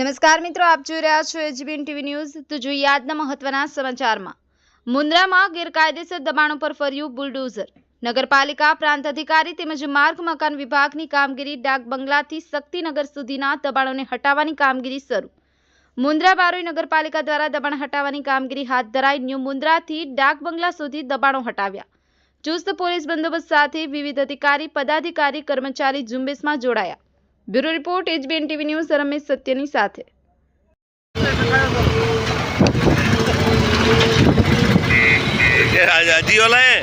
નમસ્કાર મિત્રો, આપ જોઈ રહ્યા છો એચબીએન ટીવી ન્યૂઝ. તો જોઈએ આજના મહત્વના સમાચારમાં. મુન્દ્રામાં ગેરકાયદેસર દબાણો પર ફર્યું બુલડોઝર. નગરપાલિકા પ્રાંત અધિકારી તેમજ માર્ગ મકાન વિભાગની કામગીરી ડાક બંગલાથી શક્તિનગર સુધીના દબાણોને હટાવવાની કામગીરી શરૂ. મુન્દ્રા બારોઈ નગરપાલિકા દ્વારા દબાણ હટાવવાની કામગીરી હાથ ધરાઈ ન્યૂ મુન્દ્રાથી ડાક બંગલા સુધી દબાણો હટાવ્યા. ચુસ્ત પોલીસ બંદોબસ્ત સાથે વિવિધ અધિકારી, પદાધિકારી, કર્મચારી ઝુંબેશમાં જોડાયા. Bureau report HBN TV news Ramesh સત્યની સાથે. હજી ઓલા